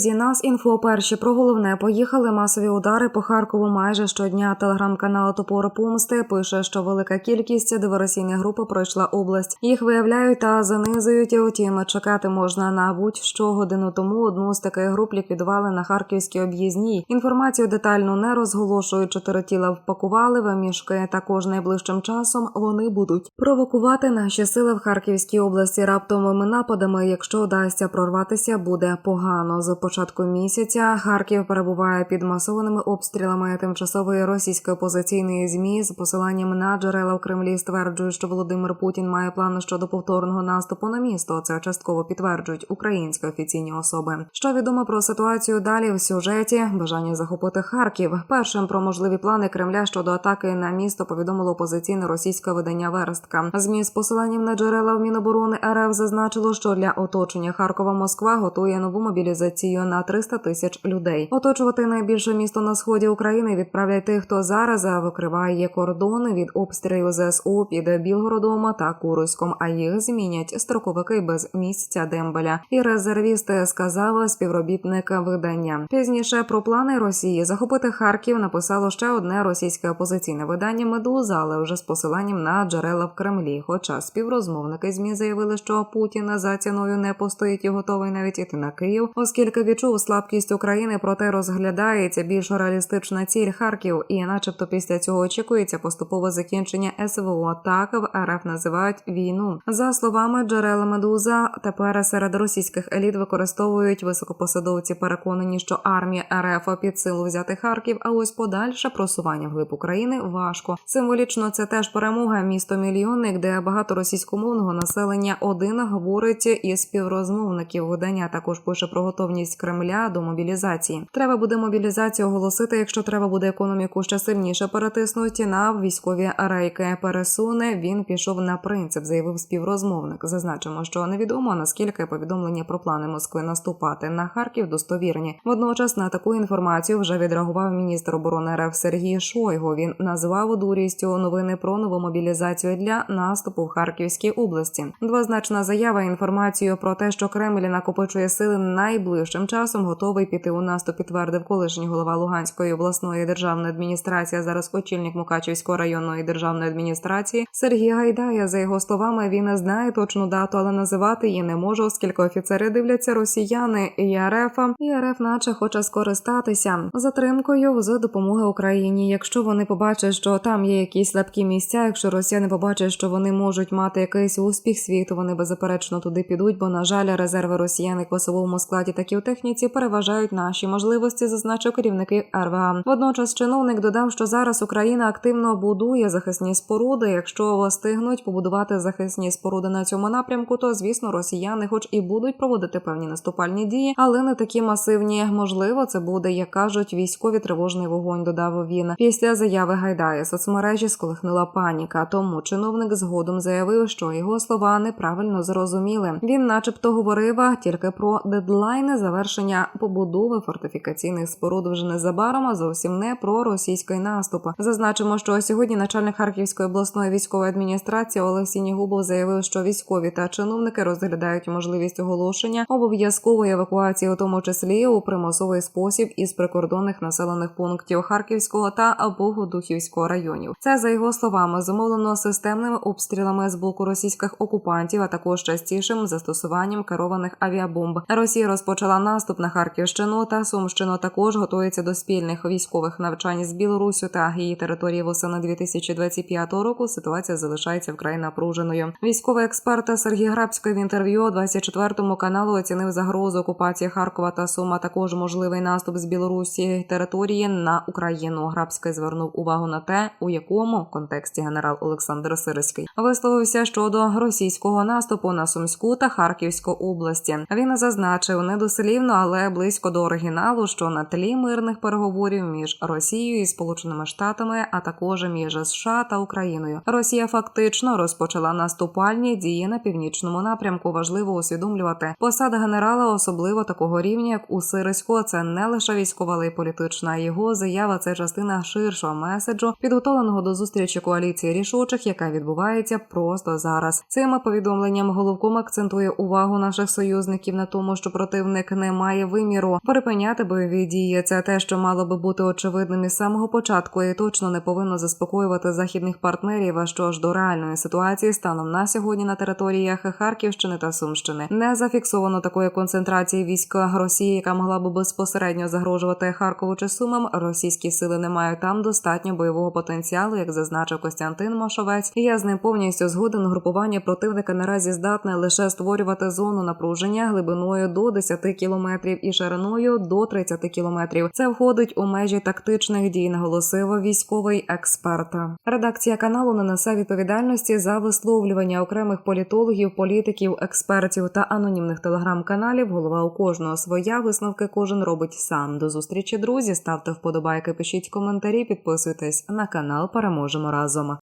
Друзі, нас інфо перші про головне поїхали масові удари по Харкову майже щодня. Телеграм-канал Топор Помсти пише, що велика кількість диверсійних груп пройшла область. Їх виявляють та занизують. Утім, чекати можна на будь-що годину тому. Одну з таких груп ліквідували на харківській об'їзній. Інформацію детально не розголошують. Чотири тіла впакували в мішки. Також найближчим часом вони будуть провокувати наші сили в Харківській області раптовими нападами. Якщо вдасться прорватися, буде погано. З початку місяця Харків перебуває під масованими обстрілами тимчасової російської опозиційної змі з посиланням на джерела в Кремлі стверджують, що Володимир Путін має плани щодо повторного наступу на місто. Це частково підтверджують українські офіційні особи. Що відомо про ситуацію далі в сюжеті? Бажання захопити Харків. Першим про можливі плани Кремля щодо атаки на місто повідомило опозиційне російське видання Верстка. Змі з посиланням на джерела в Міноборони РФ зазначило, що для оточення Харкова Москва готує нову мобілізацію на 300 тисяч людей. Оточувати найбільше місто на сході України відправлять тих, хто зараз викриває кордони від обстрілів ЗСУ під Білгородом та Курськом. А їх змінять строковики без місця дембеля. І резервісти сказав співробітник видання. Пізніше про плани Росії захопити Харків написало ще одне російське опозиційне видання Медуза, але вже з посиланням на джерела в Кремлі. Хоча співрозмовники змі заявили, що Путін за ціною не постоїть і готовий навіть іти на Київ, оскільки відчув слабкість України, проте розглядається більш реалістична ціль Харків, і, начебто, після цього очікується поступове закінчення СВО. Так в РФ називають війну. За словами джерела Медуза, тепер серед російських еліт використовують високопосадовці, переконані, що армія РФ під силу взяти Харків. А ось подальше просування вглиб України важко. Символічно це теж перемога. Місто мільйонник, де багато російськомовного населення один говорить із співрозмовників. Видання також пише про готовність Кремля до мобілізації. Треба буде мобілізацію оголосити, якщо треба буде економіку ще сильніше перетиснути на військові рейки. Пересуне він пішов на принцип, заявив співрозмовник. Зазначимо, що невідомо наскільки повідомлення про плани Москви наступати на Харків достовірні. Водночас на таку інформацію вже відреагував міністр оборони РФ Сергій Шойгу. Він назвав дурістю новини про нову мобілізацію для наступу в Харківській області. Двозначна заява інформацію про те, що Кремль накопичує сили найближчим часом, готовий піти у наступ, підтвердив колишній голова Луганської обласної державної адміністрації. Зараз очільник Мукачівської районної державної адміністрації Сергій Гайдая. За його словами, він не знає точну дату, але називати її не може, оскільки офіцери дивляться росіяни і РФ. І РФ наче хоче скористатися затримкою з допомоги Україні. Якщо вони побачать, що там є якісь слабкі місця, якщо росіяни побачать, що вони можуть мати якийсь успіх світу, вони беззаперечно туди підуть, бо на жаль, резерви росіян як в особовому складі, так і в техніці переважають наші можливості, зазначив керівники РВА. Водночас чиновник додав, що зараз Україна активно будує захисні споруди. Якщо встигнуть побудувати захисні споруди на цьому напрямку, то звісно росіяни, хоч і будуть проводити певні наступальні дії, але не такі масивні. Можливо, це буде, як кажуть, військові тривожний вогонь. Додав він. Після заяви Гайдая соцмережі сколихнула паніка. Тому чиновник згодом заявив, що його слова неправильно зрозуміли. Він, начебто, говорив тільки про дедлайни завершення побудови фортифікаційних споруд вже незабаром, а зовсім не про російський наступ. Зазначимо, що сьогодні начальник Харківської обласної військової адміністрації Олексій Нігубов заявив, що військові та чиновники розглядають можливість оголошення обов'язкової евакуації, у тому числі у примусовий спосіб із прикордонних населених пунктів Харківського та Богодухівського районів. Це за його словами зумовлено системними обстрілами з боку російських окупантів, а також частішим застосуванням керованих авіабомб. Росія розпочала наступ на Харківщину та Сумщину. Також готується до спільних військових навчань з Білоруссю та її території восени 2025 року. Ситуація залишається вкрай напруженою. Військовий експерт Сергій Грабський в інтерв'ю 24-му каналу оцінив загрозу окупації Харкова та Сума. Також можливий наступ з Білорусі території на Україну. Грабський звернув увагу на те, у якому контексті генерал Олександр Сирський висловився щодо російського наступу на Сумську та Харківську області. Він зазначив недослівно, але близько до оригіналу, що на тлі мирних переговорів між Росією і Сполученими Штатами, а також між США та Україною, Росія фактично розпочала наступальні дії на північному напрямку. Важливо усвідомлювати посада генерала, особливо такого рівня, як у Сирисько. Це не лише військова, але й політична. Його заява це частина ширшого меседжу, підготовленого до зустрічі коаліції рішучих, яка відбувається просто зараз. Цим повідомленням головком акцентує увагу наших союзників на тому, що противник не має виміру. Припиняти бойові дії це те, що мало би бути очевидним із самого початку, і точно не повинно заспокоювати західних партнерів. А що ж до реальної ситуації станом на сьогодні на територіях Харківщини та Сумщини не зафіксовано такої концентрації військ Росії, яка могла би безпосередньо загрожувати Харкову чи Сумам. Російські сили не мають там достатньо бойового потенціалу, як зазначив Костянтин Машовець. І я з ним повністю згоден. Групування противника наразі здатне лише створювати зону напруження глибиною до 10 кілометрів і шириною до 30 кілометрів. Це входить у межі тактичних дій, наголосив військовий експерт. Редакція каналу не несе відповідальності за висловлювання окремих політологів, політиків, експертів та анонімних телеграм-каналів. Голова у кожного своя висновки кожен робить сам. До зустрічі, друзі. Ставте вподобайки, пишіть коментарі, підписуйтесь на канал. Переможемо разом.